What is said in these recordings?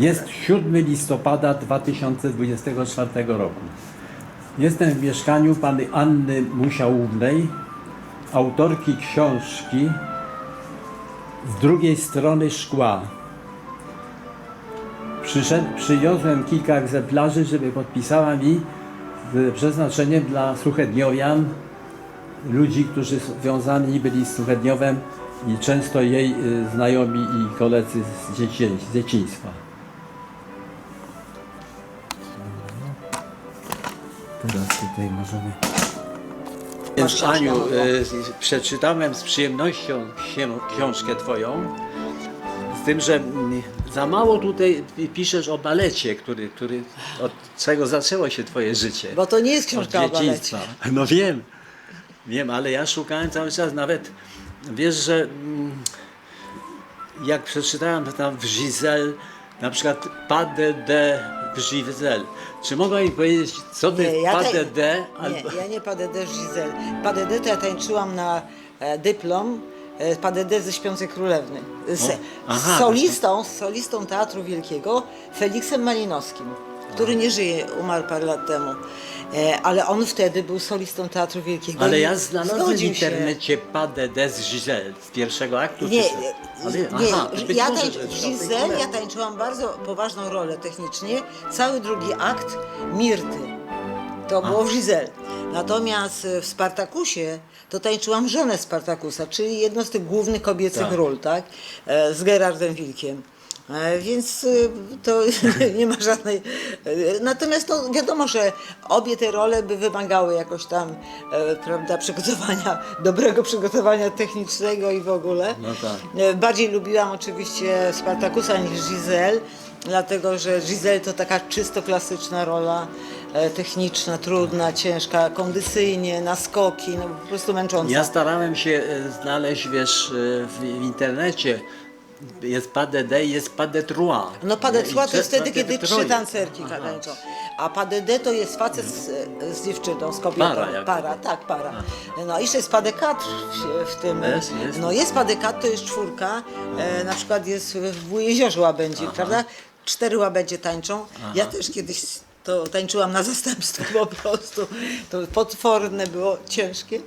Jest 7 listopada 2024 roku. Jestem w mieszkaniu pani Anny Musiałównej, autorki książki z drugiej strony szkła. Przyszedł, przywiozłem kilka egzemplarzy, żeby podpisała mi z przeznaczeniem dla Suchedniowian, ludzi, którzy związani byli z Suchedniowem i często jej y, znajomi i koledzy z, dziecię, z dzieciństwa. Teraz tutaj możemy. Więc Aniu, y, przeczytałem z przyjemnością się, książkę Twoją. Z tym, że mm, za mało tutaj piszesz o balecie, który, który, od czego zaczęło się Twoje życie. Bo to nie jest książka o balecie. dzieciństwa. No wiem, wiem, ale ja szukałem cały czas, nawet wiesz, że mm, jak przeczytałem tam w Giselle, na przykład pas de Giselle. Czy mogła mi powiedzieć, co to jest ja pas de de? Nie, Albo... ja nie Padede Giselle. Padede to ja tańczyłam na e, dyplom e, Padede ze Śpiącej Królewny. Z, O, aha, z solistą, z solistą Teatru Wielkiego, Feliksem Malinowskim, który nie żyje, umarł parę lat temu. E, ale on wtedy był solistą Teatru Wielkiego. Ale i ja znalazłem w zgodził się. internecie de z Giselle z pierwszego aktu. Nie, czy co? Ale, nie, aha, być ja może, tańc, że w z Śpiącej Giselle ja tańczyłam bardzo poważną rolę technicznie. Cały drugi akt Mirty. To było w Giselle. Natomiast e, w Spartakusie to tańczyłam żonę Spartakusa, czyli jedno z tych głównych kobiecych Tak. ról, tak? E, Z Gerardem Wilkiem. E, Więc e, to nie ma żadnej. e, Natomiast no, wiadomo, że obie te role by wymagały jakoś tam, e, prawda, przygotowania, dobrego przygotowania technicznego i w ogóle. No tak. Bardziej lubiłam oczywiście Spartakusa niż Giselle, dlatego że Giselle to taka czysto klasyczna rola, techniczna, trudna, ciężka, kondycyjnie, na skoki, no po prostu męcząca. Ja starałem się znaleźć, wiesz, w internecie. Jest pas de jest pas de trois. No pas de trois to jest wtedy, kiedy trzy tancerki tańczą. A pas de deux to jest facet z, z dziewczyną, z kobietą. Para para tak, para. No i jeszcze jest pas de quatre w, w tym. Jest, jest. No jest pas de quatre, to jest czwórka. E, na przykład jest w Jeziorze Łabędzi, prawda? Cztery łabędzie tańczą. Ja też kiedyś to tańczyłam na zastępstwo po prostu. To potworne było, ciężkie.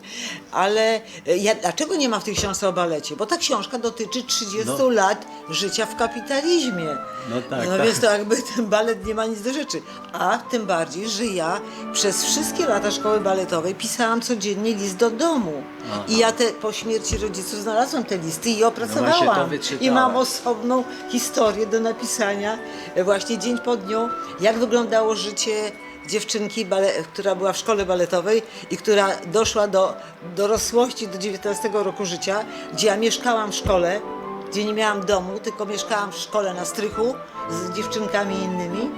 Ale e, ja, dlaczego nie ma w tej książce o balecie? Bo ta książka dotyczy 30 No. lat życia w kapitalizmie. No tak, No tak. więc to jakby ten balet nie ma nic do rzeczy. A tym bardziej, że ja przez wszystkie lata szkoły baletowej pisałam codziennie list do domu. Aha. I ja te, po śmierci rodziców znalazłam te listy i No opracowałam. wyczytałaś. I mam osobną historię do napisania, e, właśnie dzień po dniu, jak wyglądało życie dziewczynki, która była w szkole baletowej i która doszła do dorosłości do 19 roku życia, gdzie ja mieszkałam w szkole, gdzie nie miałam domu, tylko mieszkałam w szkole na strychu z dziewczynkami innymi.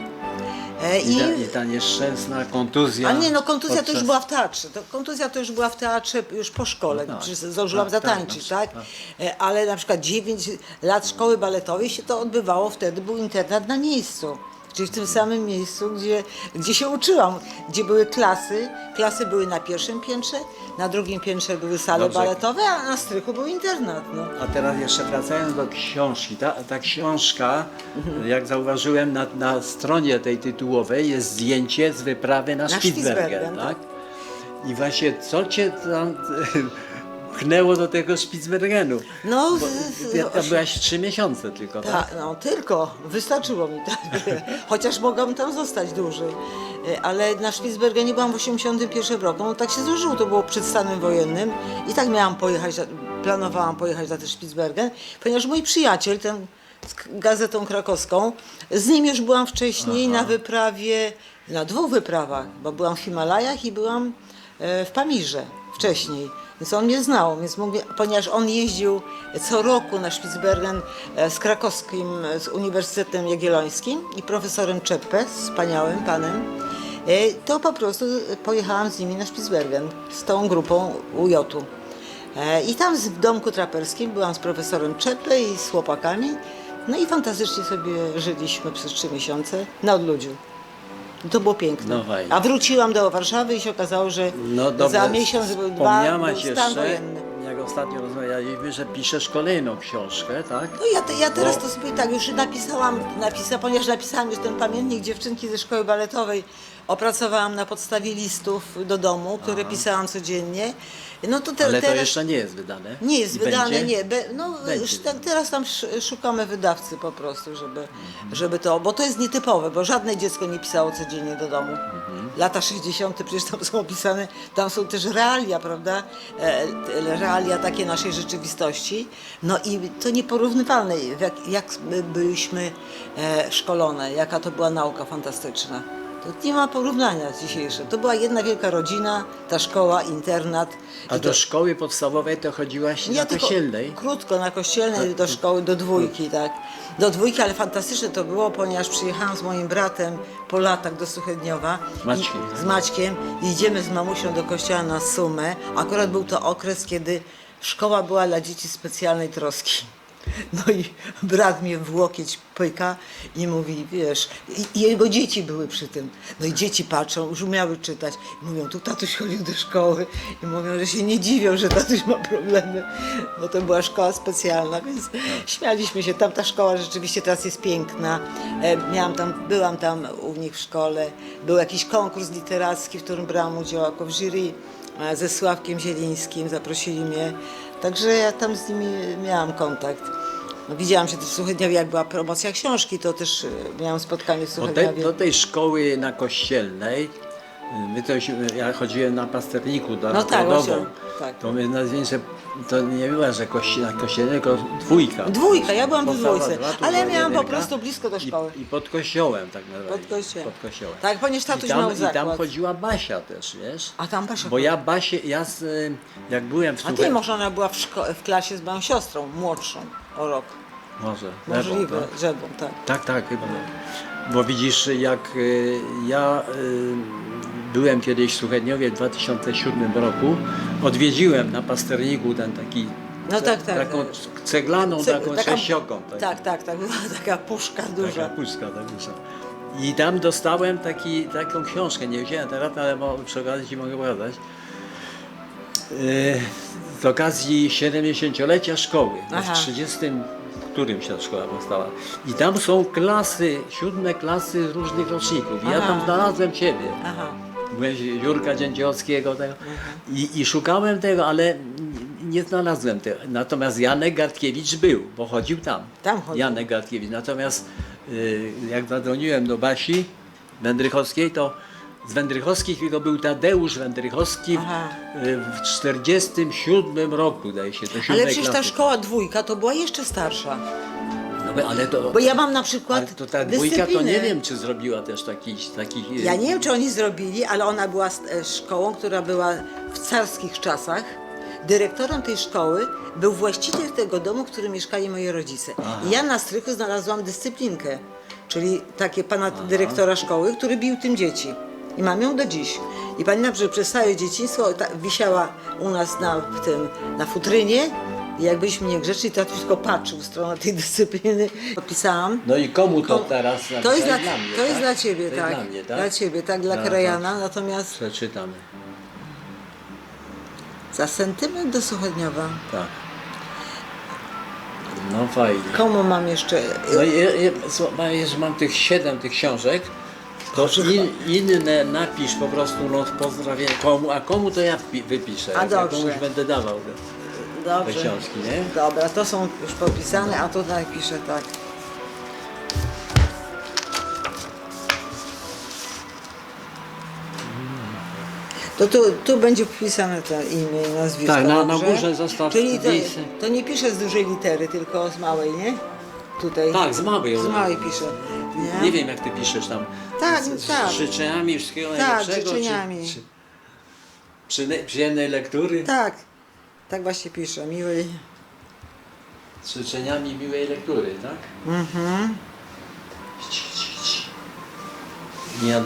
E, I, ta, I ta nieszczęsna kontuzja. a nie, no kontuzja to już podczas- była w teatrze. To, kontuzja to już była w teatrze już po szkole. No tak. Zdążyłam Tak, tak, zatańczyć, tak, tak? E, Ale na przykład 9 lat szkoły baletowej się to odbywało wtedy, był internat na miejscu. Czyli w tym samym miejscu, gdzie, gdzie się uczyłam, gdzie były klasy. Klasy były na pierwszym piętrze, na drugim piętrze były sale Dobrze. baletowe, a na strychu był internat. No. A teraz jeszcze wracając do książki. Ta, ta książka, jak zauważyłem, na, na stronie tej tytułowej jest zdjęcie z wyprawy na, Na Spitsbergen, Spitsbergen, tak? I właśnie co cię tam pchnęło do tego Spitsbergenu? No, Bo tam byłaś trzy miesiące tylko, tak? No tylko, wystarczyło mi tak. Chociaż mogłam tam zostać dłużej. E, Ale na Spitsbergenie byłam w 81 roku, no tak się złożyło, to było przed stanem wojennym i tak miałam pojechać, planowałam pojechać na ten Spitsbergen, ponieważ mój przyjaciel, ten z gazetą krakowską, z nim już byłam wcześniej na wyprawie, na dwóch wyprawach, bo byłam w Himalajach i byłam e, w Pamirze wcześniej. Więc on mnie znał, więc ponieważ on jeździł co roku na Spitsbergen e, z krakowskim, e, z Uniwersytetem Jagiellońskim i profesorem Czeppe, wspaniałym panem, e, to po prostu pojechałam z nimi na Spitsbergen, z tą grupą UJ-u. I tam w domku traperskim byłam z profesorem Czeple i z chłopakami. No i fantastycznie sobie żyliśmy przez trzy miesiące na odludziu. To było piękne. No fajnie. A wróciłam do Warszawy i się okazało, że No dobrze, za miesiąc, był dwa, wspomniałaś był stan jeszcze, wojenny. jak ostatnio rozmawialiśmy, że piszesz kolejną książkę, tak? No ja, te, ja teraz to sobie tak już napisałam, napisa, ponieważ napisałam już ten pamiętnik dziewczynki ze szkoły baletowej, opracowałam na podstawie listów do domu, które pisałam codziennie. No to te, Ale to teraz... jeszcze nie jest wydane. Nie jest I wydane, będzie? nie. Be, no, Będzie. już te- teraz tam sz- szukamy wydawcy po prostu, żeby, Mhm. żeby to, bo to jest nietypowe, bo żadne dziecko nie pisało codziennie do domu. Mhm. Lata 60. przecież tam są opisane, tam są też realia, prawda? E, te realia takie naszej rzeczywistości. No i to nieporównywalne, jak, jak my byliśmy e, szkolone, jaka to była nauka fantastyczna. To nie ma porównania z dzisiejszym. To była jedna wielka rodzina, ta szkoła, internat. A I do to- szkoły podstawowej to chodziłaś na tylko kościelnej? Krótko na kościelnej do szkoły, do dwójki, tak. Do dwójki, ale fantastyczne to było, ponieważ przyjechałam z moim bratem po latach do Suchedniowa. Maćkiem, I, tak? z Maćkiem i idziemy z mamusią do kościoła na Sumę. Akurat był to okres, kiedy szkoła była dla dzieci specjalnej troski. No i brat mnie w łokieć pyka i mówi, wiesz, i, jego dzieci były przy tym. No i dzieci patrzą, już umiały czytać. I mówią, tu tatuś chodził do szkoły. I mówią, że się nie dziwią, że tatuś ma problemy, bo to była szkoła specjalna, więc śmialiśmy się. Tam ta szkoła rzeczywiście teraz jest piękna. E, miałam tam, byłam tam u nich w szkole. Był jakiś konkurs literacki, w którym brałam udział jako w jury e, ze Sławkiem Zielińskim, zaprosili mnie. Także ja tam z nimi miałam kontakt. No, widziałam się też w Suchedniowie, jak była promocja książki, to też e, miałam spotkanie w Do, te, Suchedniowie. do tej szkoły na kościelnej, y, my to, ja chodziłem na pasterniku do No tak, właśnie, tak. to my nazwijmy, to nie była, że kości, na kościelnej, tylko dwójka. Dwójka, ja byłam w dwójce, dwa, tu ale była miałam po jedynka prostu blisko do szkoły. I, I pod kościołem tak naprawdę. Pod kościołem. Pod kościołem. Tak, ponieważ I tatuś tam, miał I tam zakład. chodziła Basia też, wiesz? A tam Basia Bo ja Basię, ja z, y, jak byłem w A ty może ona była w, szko- w klasie z moją siostrą, młodszą o rok. Może. Możliwe, Lewą, tak? tak. Tak, tak, chyba. Bo widzisz, jak y, ja y, byłem kiedyś w Suchedniowie w 2007 roku, odwiedziłem na pasterniku ten taki, No tak, tak, taką tak. ceglaną, Ce- taką taka- sześcioką. taką. Tak, tak, tak, była taka puszka duża. Taka puszka, tak duża. I tam dostałem taki, taką książkę, nie wziąłem teraz, ale przy okazji Ci mogę pokazać. Yy, z okazji 70-lecia szkoły, Aha. w 30 którymś ta szkoła powstała. I tam są klasy, siódme klasy z różnych roczników. I ja Aha. tam znalazłem Ciebie. Aha. Byłem Jurka Dzięciołowskiego tego. I, I szukałem tego, ale nie znalazłem tego. Natomiast Janek Gartkiewicz był, bo chodził tam. Tam chodził. Janek Gartkiewicz. Natomiast y, jak zadzwoniłem do Basi Wędrychowskiej, to z Wędrychowskich to był Tadeusz Wędrychowski w, Aha. y, w 47 roku, daje się, to Ale przecież ta klasy. szkoła dwójka to była jeszcze starsza. No, bo- ale to, Bo ja mam na przykład ale to ta dwójka to nie wiem, czy zrobiła też taki, takich... y, Ja nie wiem, czy oni zrobili, ale ona była s- e, szkołą, która była w carskich czasach. Dyrektorem tej szkoły był właściciel tego domu, w którym mieszkali moi rodzice. I ja na strychu znalazłam dyscyplinkę, czyli takie pana dyrektora szkoły, który bił tym dzieci. I mam ją do dziś. I pamiętam, że przez całe dzieciństwo ta, wisiała u nas na, w tym, na futrynie. I jak byliśmy niegrzeczni, to tatuś tylko patrzył w stronę tej dyscypliny. Podpisałam. No i komu to teraz To jest dla, napisałeś? mnie, to jest tak? dla ciebie, To jest tak. Dla mnie, tak? Dla ciebie, tak, dla Tak, krajana. Natomiast Przeczytamy. za sentyment do Suchedniowa. Tak. No fajnie. Komu mam jeszcze? No słuchaj, że mam tych siedem tych książek, to in, inne napisz po prostu no, pozdrawienie komu, a komu to ja pi- wypiszę. A ja dobrze. komuś będę dawał te, te Dobrze. książki, nie? Dobra, to są już podpisane, a tutaj piszę tak. To tu, tu będzie wpisane to imię i nazwisko. Tak, na- na dobrze? górze zostaw Czyli to, miejsce. to nie piszę z dużej litery, tylko z małej, nie? Tutaj. Tak, z małej. Z małej piszę. Nie? Nie wiem jak ty piszesz tam. Tak, z, z tak. życzeniami wszystkiego Tak, najlepszego. czy- życzeniami. Czy, przy, przyjemnej lektury. Tak, tak właśnie piszę. Miłej. Z życzeniami miłej lektury, tak? Mhm. Nie,